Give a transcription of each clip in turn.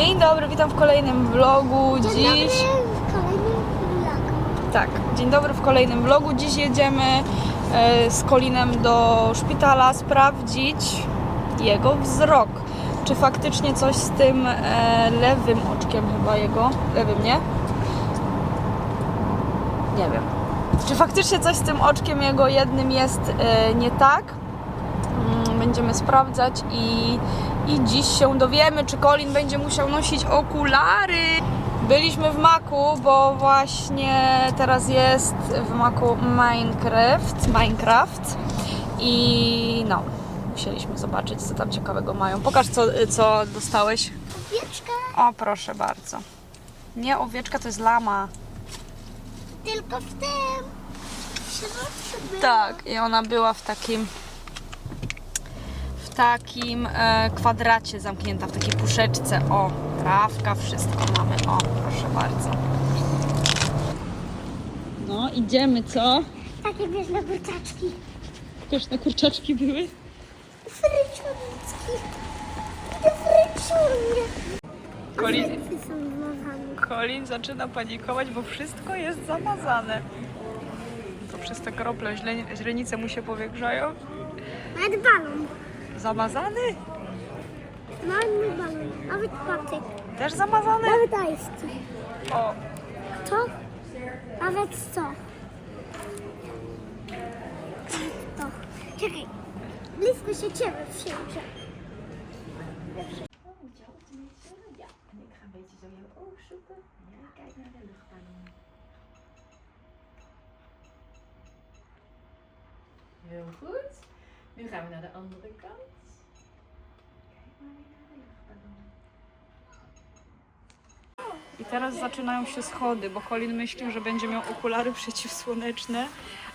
Dzień dobry, witam w kolejnym vlogu. Dziś. Dziś... Kolejny vlog. Tak, dzień dobry w kolejnym vlogu. Dziś jedziemy e, z Kolinem do szpitala sprawdzić jego wzrok. Czy faktycznie coś z tym e, lewym oczkiem chyba jego, lewym nie? Nie wiem. Czy faktycznie coś z tym oczkiem jego jednym jest e, nie tak? Mm, Będziemy sprawdzać i, i dziś się dowiemy, czy Colin będzie musiał nosić okulary. Byliśmy w Maku, bo właśnie teraz jest w Maku Minecraft, Minecraft i no, musieliśmy zobaczyć, co tam ciekawego mają. Pokaż, co, co dostałeś. Owieczka O, proszę bardzo. Nie owieczka, to jest lama. tylko w tym. W. Tak, i ona była w takim takim e, kwadracie zamknięta, w takiej puszeczce. O, trawka, wszystko mamy. O, proszę bardzo. No, idziemy, co? Takie bieżne burczaczki. Pyszne kurczaczki były. Fryczuński. Fryczunie. Colin, Wszyscy są zmazane. Colin zaczyna panikować, bo wszystko jest zamazane. To przez te krople źle- źrenice mu się powiększają. Nawet balon. Zamazany? Nawet mój balon. Nawet patyk. Też zamazany? Nawet ice O, Co? Nawet co? To. Czekaj. Blisko się ciebie przyjdzie. En ik ga een beetje zo jouw oog zoeken. Ja, kijk naar de luchtballon. Heel goed. Nu gaan we naar de andere kant. I teraz zaczynają się schody, bo Colin myślił, że będzie miał okulary przeciwsłoneczne,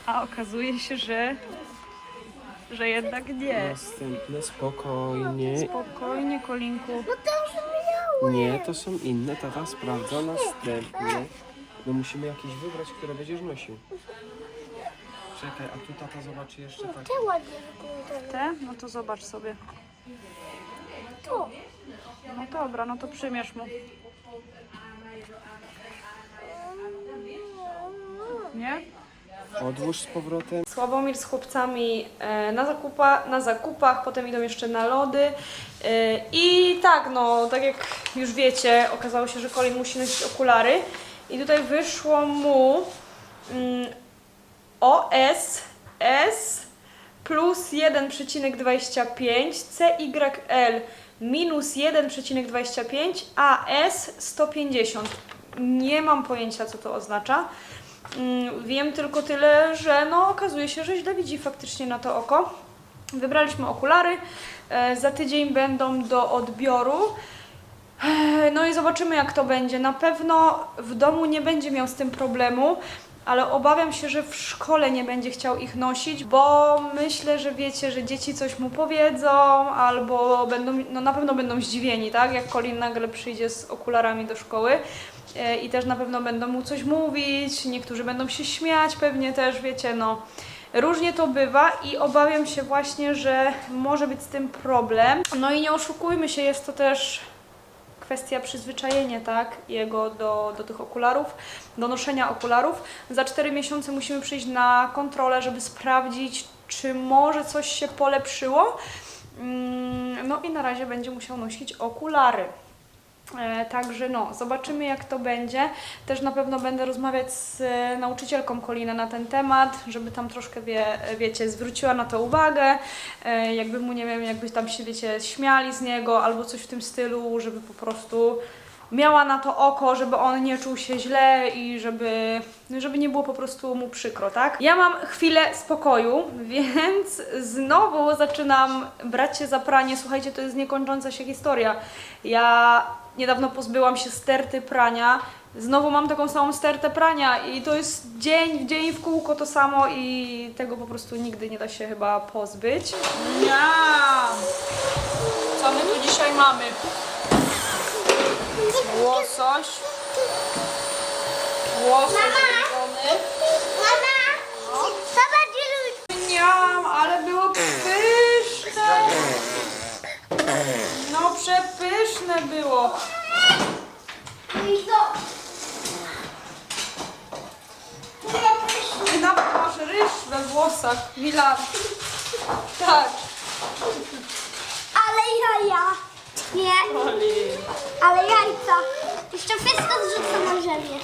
a okazuje się, że, że jednak nie. Następne spokojnie. Spokojnie, Kolinku. No to już. Nie, to są inne. Tata sprawdza następnie. No musimy jakieś wybrać, które będziesz nosił. Czekaj, a tu tata zobaczy jeszcze tak. Te ładnie wyglądają. Te? No to zobacz sobie. Tu. No dobra, no to przymierz mu. Nie? Odłóż z powrotem. Sławomir z chłopcami e, na, zakupa, na zakupach, potem idą jeszcze na lody. E, I tak, no, tak jak już wiecie, okazało się, że Colin musi nosić okulary. I tutaj wyszło mu mm, OS S plus 1,25, CYL minus 1,25, AS 150. Nie mam pojęcia, co to oznacza. Mm, Wiem tylko tyle, że no okazuje się, że źle widzi faktycznie na to oko. Wybraliśmy okulary, e, za tydzień będą do odbioru. E, No i zobaczymy jak to będzie. Na pewno w domu nie będzie miał z tym problemu, ale obawiam się, że w szkole nie będzie chciał ich nosić, bo myślę, że wiecie, że dzieci coś mu powiedzą albo będą, no na pewno będą zdziwieni, tak? Jak Colin nagle przyjdzie z okularami do szkoły. E, i też na pewno będą mu coś mówić, niektórzy będą się śmiać, pewnie też, wiecie, no różnie to bywa i obawiam się właśnie, że może być z tym problem. No i nie oszukujmy się, jest to też kwestia przyzwyczajenia, tak, jego do, do tych okularów, do noszenia okularów. Za 4 miesiące musimy przyjść na kontrolę, żeby sprawdzić, czy może coś się polepszyło. Mm, No i na razie będzie musiał nosić okulary. E, Także no, zobaczymy jak to będzie. Też na pewno będę rozmawiać z e, nauczycielką Kolina na ten temat, żeby tam troszkę, wie, wiecie, zwróciła na to uwagę. E, Jakby mu, nie wiem, jakby tam się, wiecie, śmiali z niego albo coś w tym stylu, żeby po prostu miała na to oko, żeby on nie czuł się źle i żeby, żeby nie było po prostu mu przykro, tak? Ja mam chwilę spokoju, więc znowu zaczynam brać się za pranie. Słuchajcie, to jest niekończąca się historia. Ja niedawno pozbyłam się sterty prania. Znowu mam taką samą stertę prania i to jest dzień w dzień w kółko to samo i tego po prostu nigdy nie da się chyba pozbyć. Ja! Co my tu dzisiaj mamy? Łosoś. Łosoś. Mama! Zobacz ilu Miałam, ale było pyszne no przepyszne było. I nawet masz ryż we włosach, Mila? Tak. Ale jaja. Nie, ale jajca. Jeszcze wszystko zrzucę na ziemię.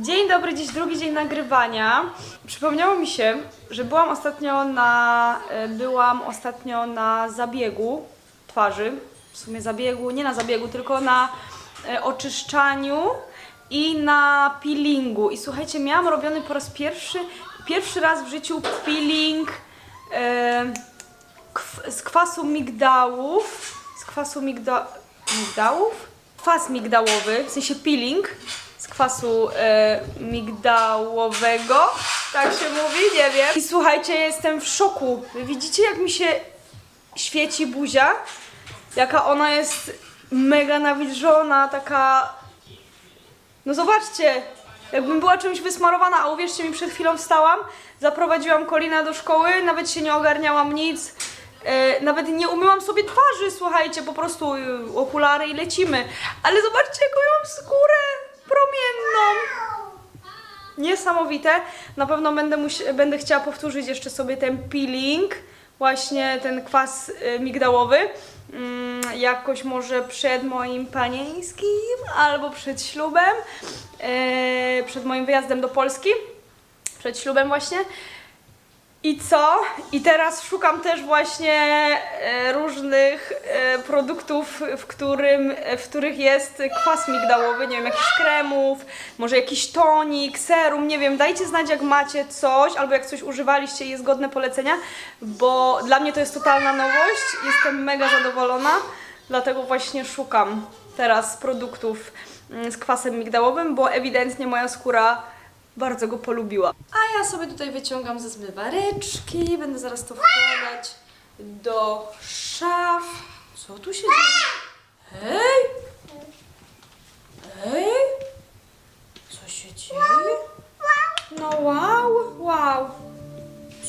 Dzień dobry, dziś drugi dzień nagrywania. Przypomniało mi się, że byłam ostatnio na, e, byłam ostatnio na zabiegu twarzy. W sumie zabiegu, nie na zabiegu, tylko na e, oczyszczaniu i na peelingu. I słuchajcie, miałam robiony po raz pierwszy, pierwszy raz w życiu peeling e, z kwasu migdałów. Z kwasu migda- migdałów? Kwas migdałowy, w sensie peeling kwasu e, migdałowego. Tak się mówi, nie wiem. I słuchajcie, jestem w szoku. Widzicie, jak mi się świeci buzia? Jaka ona jest mega nawilżona, taka no zobaczcie, jakbym była czymś wysmarowana, a uwierzcie mi, przed chwilą wstałam, zaprowadziłam Kolina do szkoły, nawet się nie ogarniałam nic, e, nawet nie umyłam sobie twarzy, słuchajcie, po prostu e, okulary i lecimy. Ale zobaczcie, jaką ja mam skórę promienną. Niesamowite. Na pewno będę, będę chciała powtórzyć jeszcze sobie ten peeling, właśnie ten kwas y, migdałowy. Mm, jakoś może przed moim panieńskim albo przed ślubem, e, przed moim wyjazdem do Polski, przed ślubem właśnie. I co? I teraz szukam też właśnie e, różnych e, produktów, w, którym, w których jest kwas migdałowy, nie wiem, jakichś kremów, może jakiś tonik, serum, nie wiem, dajcie znać jak macie coś, albo jak coś używaliście i jest godne polecenia, bo dla mnie to jest totalna nowość, jestem mega zadowolona, dlatego właśnie szukam teraz produktów mm, z kwasem migdałowym, bo ewidentnie moja skóra bardzo go polubiła. A ja sobie tutaj wyciągam ze zmywareczki, będę zaraz to wkładać do szaf. Co tu się dzieje? Hej! Hej! Co się dzieje? No wow, wow.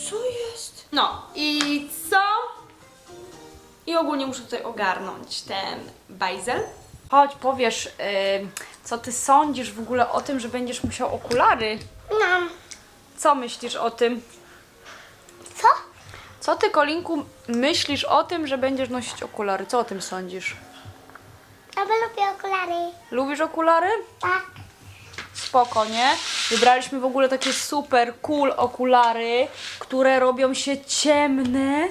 Co jest? No i co? I ogólnie muszę tutaj ogarnąć ten bajzel. Chodź, powiesz, y, co ty sądzisz w ogóle o tym, że będziesz musiał okulary? No, Co myślisz o tym? co? Co ty, Kolinku, myślisz o tym, że będziesz nosić okulary? Co o tym sądzisz? Ja lubię okulary. Lubisz okulary? Tak. Spoko, nie? Wybraliśmy w ogóle takie super cool okulary, które robią się ciemne,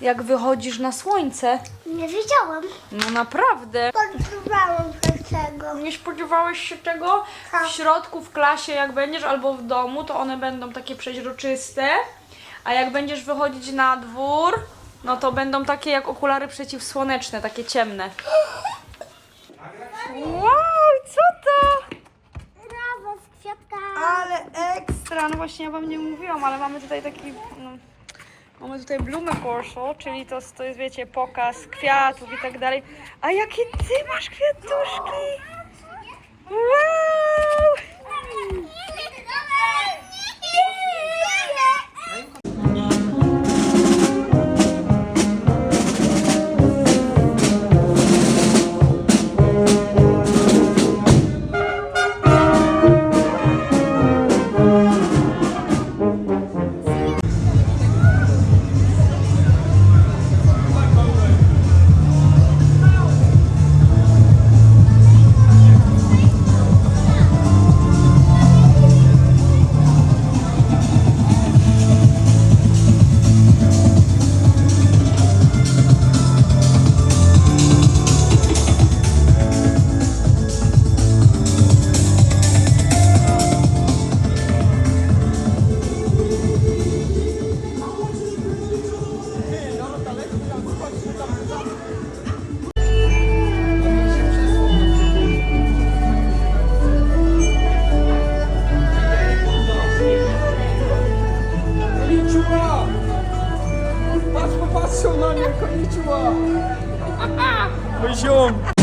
jak wychodzisz na słońce. Nie wiedziałam. No naprawdę. Podróżowałam tego. Nie spodziewałeś się tego? Tak. W środku, w klasie, jak będziesz, albo w domu, to one będą takie przeźroczyste. A jak będziesz wychodzić na dwór, no to będą takie jak okulary przeciwsłoneczne, takie ciemne. Wow, co to? Brawo z kwiatka. Ale ekstra, no właśnie ja wam nie mówiłam, ale mamy tutaj taki, no, mamy tutaj Blumenkorszo, czyli to, to jest wiecie pokaz kwiatów i tak dalej. A jakie ty masz kwiatuszki? Wow! konnichiwa. Konnichiwa.